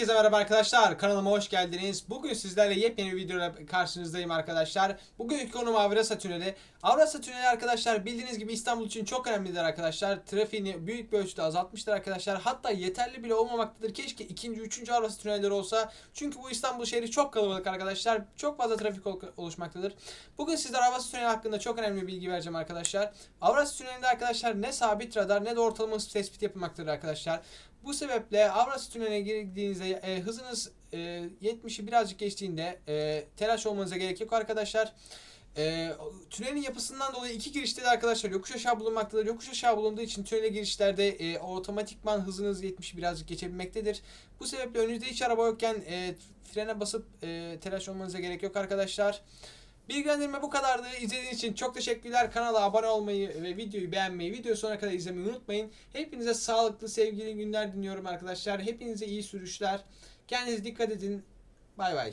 Herkese merhaba arkadaşlar. Kanalıma hoş geldiniz. Bugün sizlerle yepyeni bir videoyla karşınızdayım arkadaşlar. Bugünkü konum Avrasya Tüneli. Avrasya Tüneli arkadaşlar bildiğiniz gibi İstanbul için çok önemlidir arkadaşlar. Trafiğini büyük bir ölçüde azaltmıştır arkadaşlar. Hatta yeterli bile olmamaktadır. Keşke ikinci, üçüncü Avrasya Tünelleri olsa. Çünkü bu İstanbul şehri çok kalabalık arkadaşlar. Çok fazla trafik ol- oluşmaktadır. Bugün sizlere Avrasya Tüneli hakkında çok önemli bir bilgi vereceğim arkadaşlar. Avrasya Tüneli'nde arkadaşlar ne sabit radar ne de ortalama tespit yapılmaktadır arkadaşlar. Bu sebeple Avrasya Tüneli'ne girdiğinizde e, hızınız e, 70'i birazcık geçtiğinde e, telaş olmanıza gerek yok arkadaşlar. E, tünelin yapısından dolayı iki girişte de arkadaşlar yokuş aşağı bulunmaktadır. Yokuş aşağı bulunduğu için tünele girişlerde e, otomatikman hızınız 70'i birazcık geçebilmektedir. Bu sebeple önünüzde hiç araba yokken e, frene basıp e, telaş olmanıza gerek yok arkadaşlar. Bilgilendirme bu kadardı. İzlediğiniz için çok teşekkürler. Kanala abone olmayı ve videoyu beğenmeyi, videoyu sonuna kadar izlemeyi unutmayın. Hepinize sağlıklı, sevgili günler diliyorum arkadaşlar. Hepinize iyi sürüşler. Kendinize dikkat edin. Bay bay.